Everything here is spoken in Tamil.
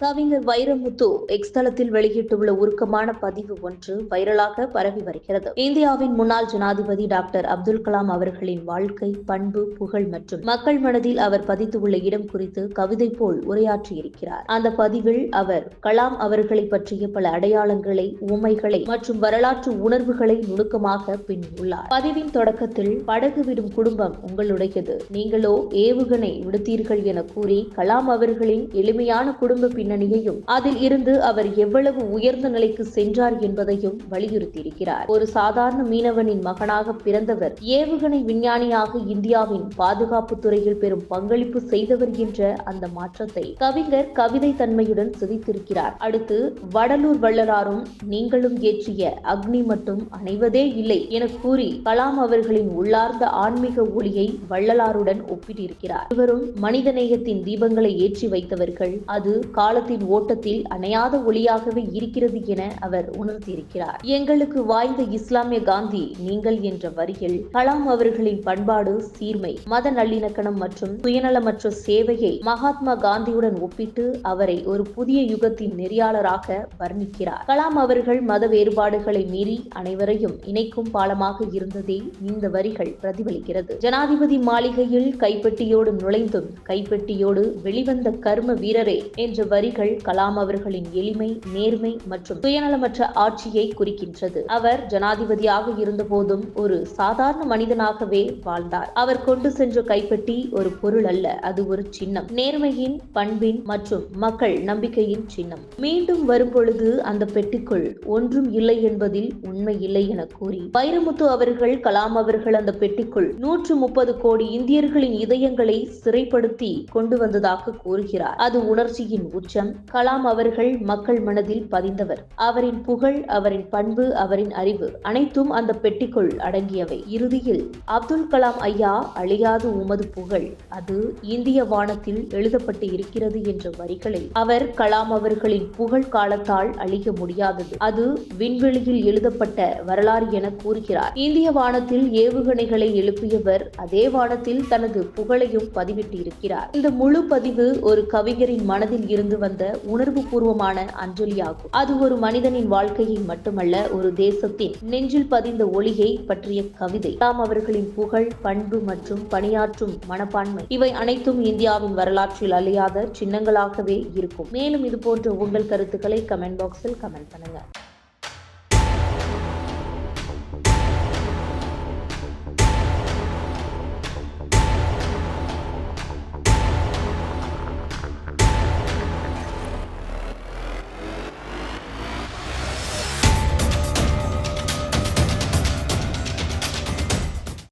கவிஞர் வைரமுத்து எக்ஸ் தளத்தில் வெளியிட்டுள்ள உருக்கமான பதிவு ஒன்று வைரலாக பரவி வருகிறது. இந்தியாவின் முன்னாள் ஜனாதிபதி டாக்டர் அப்துல் கலாம் அவர்களின் வாழ்க்கை பண்பு புகழ் மற்றும் மக்கள் மனதில் அவர் பதித்துள்ள இடம் குறித்து கவிதை போல் உரையாற்றியிருக்கிறார். அந்த பதிவில் அவர் கலாம் அவர்களை பற்றிய பல அடையாளங்களை உமைகளை மற்றும் வரலாற்று உணர்வுகளை நுணுக்கமாக பின்னுள்ளார். பதிவின் தொடக்கத்தில் படகு விடும் குடும்பம் உங்களுடையது. நீங்களோ ஏவுகணை விடுத்தீர்கள் என கூறி கலாம் அவர்களின் எளிமையான குடும்ப பின்னணியையும் அதில் இருந்து அவர் எவ்வளவு உயர்ந்த நிலைக்கு சென்றார் என்பதையும் வலியுறுத்தியிருக்கிறார். ஒரு சாதாரண மீனவனின் மகனாக பிறந்தவர் ஏவுகணை விஞ்ஞானியாக இந்தியாவின் பாதுகாப்பு துறையில் பெரும் பங்களிப்பு செய்தவர் என்ற அந்த மாற்றத்தை கவிஞர் கவிதை தன்மையுடன் சிதைத்திருக்கிறார் அடுத்து வடலூர் வள்ளலாரும் நீங்களும் ஏற்றிய அக்னி மட்டும் அணைவதே இல்லை என கூறி கலாம் அவர்களின் உள்ளார்ந்த ஆன்மீக ஒளியை வள்ளலாருடன் ஒப்பிட்டிருக்கிறார். இவரும் மனிதநேயத்தின் தீபங்களை ஏற்றி வைத்தவர்கள். அது கால காலத்தின் ஓட்டத்தில் அணையாத ஒளியாகவே இருக்கிறது என அவர் உணர்த்தியிருக்கிறார் எங்களுக்கு வாய்ந்த இஸ்லாமிய காந்தி நீங்கள் என்ற வரியில் கலாம் அவர்களின் பண்பாடு சீர்மை மத நல்லிணக்கணம் மற்றும் சுயநலமற்ற சேவையை மகாத்மா காந்தியுடன் ஒப்பிட்டு அவரை ஒரு புதிய யுகத்தின் நெறியாளராக வர்ணிக்கிறார். கலாம் அவர்கள் மத வேறுபாடுகளை மீறி அனைவரையும் இணைக்கும் பாலமாக இருந்ததே இந்த வரிகள் பிரதிபலிக்கிறது. ஜனாதிபதி மாளிகையில் கைப்பெட்டியோடு நுழைந்தும் கைப்பெட்டியோடு வெளிவந்த கர்ம வீரரே என்ற வரி வரிகள் கலாம் அவர்களின் எளிமை நேர்மை மற்றும் சுயநலமற்ற ஆட்சியை குறிக்கின்றது. அவர் ஜனாதிபதியாக இருந்தபோதும் ஒரு சாதாரண மனிதனாகவே வாழ்ந்தார். அவர் கொண்டு சென்ற கைப்பெட்டி ஒரு பொருள் அல்ல அது ஒரு சின்னம். நேர்மையின் பண்பின் மற்றும் மக்கள் நம்பிக்கையின் சின்னம். மீண்டும் வரும்பொழுது அந்த பெட்டிக்குள் ஒன்றும் இல்லை என்பதில் உண்மை இல்லை என கூறி வைரமுத்து அவர்கள் கலாம் அவர்கள் அந்த பெட்டிக்குள் நூற்று முப்பது கோடி இந்தியர்களின் இதயங்களை சிறைப்படுத்தி கொண்டு வந்ததாக கூறுகிறார். அது உணர்ச்சியின் அச்சம் கலாம் அவர்கள் மக்கள் மனதில் பதிந்தவர். அவரின் புகழ் அவரின் பண்பு அவரின் அறிவு அனைத்தும் அந்த பெட்டிக்குள் அடங்கியவை. இறுதியில் அப்துல் கலாம் ஐயா அழியாது உமது புகழ் அது இந்திய வானத்தில் எழுதப்பட்டு இருக்கிறது என்ற வரிகளை அவர் கலாம் அவர்களின் புகழ் காலத்தால் அழிக்க முடியாதது. அது விண்வெளியில் எழுதப்பட்ட வரலாறு என கூறுகிறார். இந்திய வானத்தில் ஏவுகணைகளை எழுப்பியவர் அதே வானத்தில் தனது புகழையும் பதிவிட்டு இருக்கிறார் இந்த முழு பதிவு ஒரு கவிஞரின் மனதில் இருந்து வந்த உணர்வு பூர்வமான அஞ்சலியாகும். அது ஒரு மனிதனின் வாழ்க்கையை மட்டுமல்ல ஒரு தேசத்தின் நெஞ்சில் பதிந்த ஒளியை பற்றிய கவிதை. தாம் அவர்களின் புகழ் பண்பு மற்றும் பணியாற்றும் மனப்பான்மை. இவை அனைத்தும் இந்தியாவின் வரலாற்றில் அழியாத சின்னங்களாகவே இருக்கும். மேலும் இது போன்ற உங்கள் கருத்துக்களை கமெண்ட் பாக்ஸில் கமெண்ட் பண்ணுங்க.